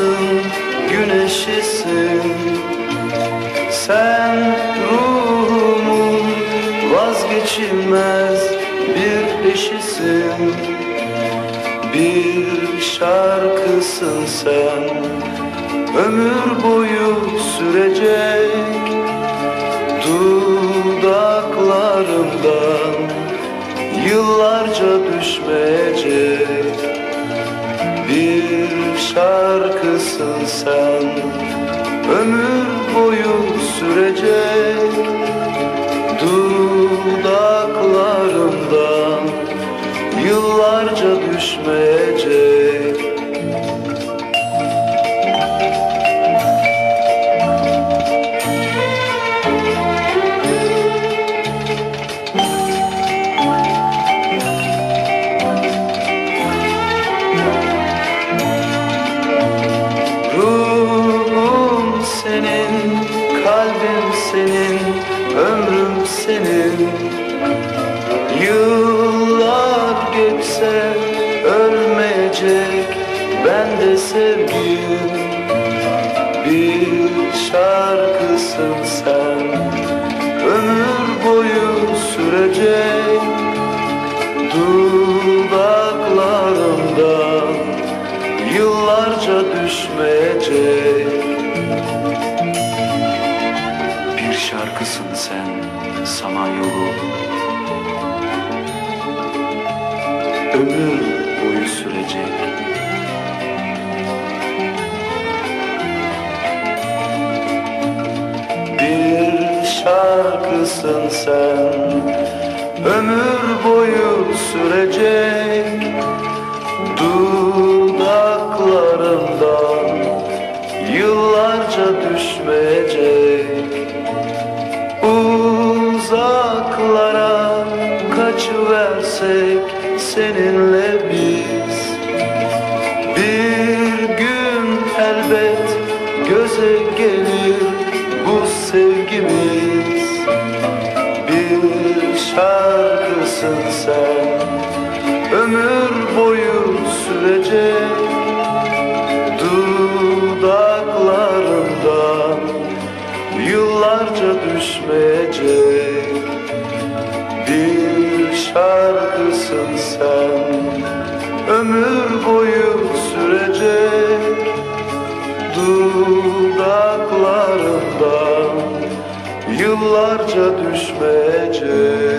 mehtabısın, güneşisin. Sen ruhumun vazgeçilmez bir eşisin. Bir şarkısın sen, ömür boyu sürecek şarkısın sen? Ömür boyu sürecek ölmeyecek ben de sevgim Bir şarkısın sen, ömür boyu sürecek Dudaklarımdan yıllarca düşmeyecek. Bir şarkısın sen Samanyolu Ömür sürecek Bir şarkısın sen Ömür boyu sürecek. Dudaklarımdan Yıllarca düşmeyecek. Uzaklara kaçıversek Seninle Bir gelir bu sevgimiz. Bir şarkısın sen Ömür boyu sürecek. Dudaklarımdan Yıllarca düşmeyecek. Bir şarkısın sen Ömür boyu sürecek Yıllarca düşmeyecek